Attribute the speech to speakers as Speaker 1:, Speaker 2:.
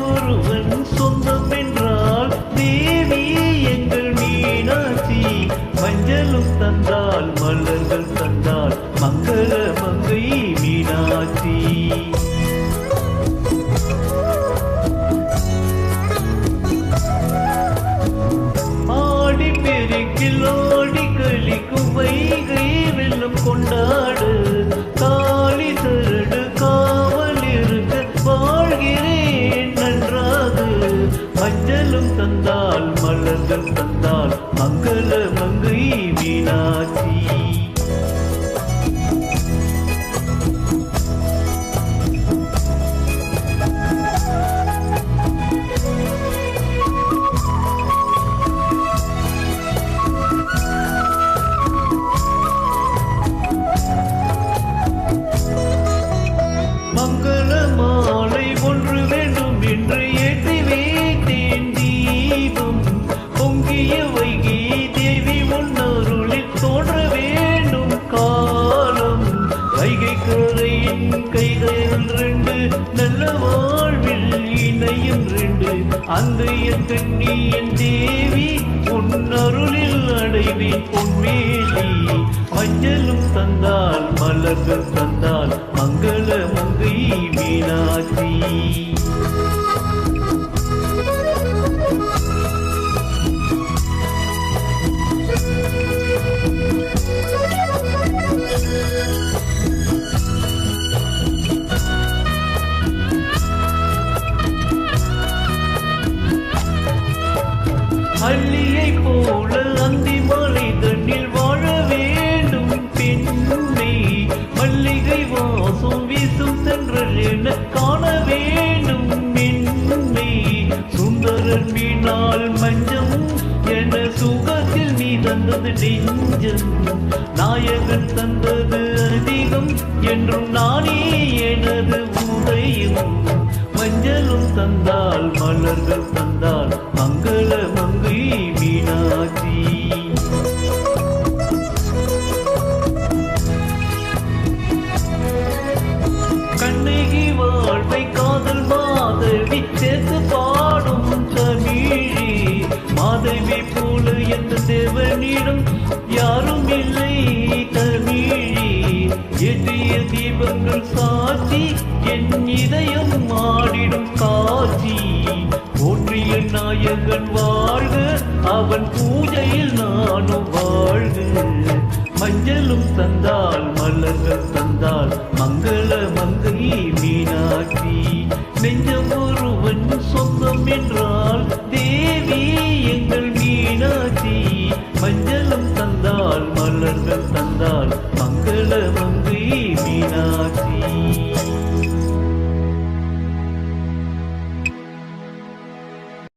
Speaker 1: நெஞ்சம் ஒருவன் சொந்தம் என்றால் தேவி எங்கள் மீனாட்சி மஞ்சளும் தந்தால் மலர்கள் தந்தால் மங்கள மஞ்சளும் அன்றைய கண்ணியின் தேவி உன்னருளில் அடைவேன் பொன்மேலி மஞ்சளும் தந்தால் மலர்கள் தந்தால் மங்கள மங்கை மீனாட்சி. அள்ளியை போல அந்தி மாலை தண்ணில் வாழ வேண்டும். பெண்ணை மல்லிகை வாசம் வீசும் சென்றல் என காண வேண்டும். என்னை சுந்தரன் வீணால் மஞ்சம் என சுகத்தில் நீ தந்தது நெஞ்சம். நாயகன் தந்தது அதிகம் என்றும் நானே எதிய தீபங்கள் சாட்சி என் இதயம் மாடிடும் காட்சி. ஒன்றிய நாயகன் வாழ்க அவன் பூஜையில் நானும் வாழ்க மஞ்சளும் தந்தால் மலர்கள் தந்தால் மங்கள மங்கை மீனாட்சி. நெஞ்சம் ஒருவன் சொந்தம் என்றால் தேவி எங்கள் மீனாட்சி. மஞ்சள்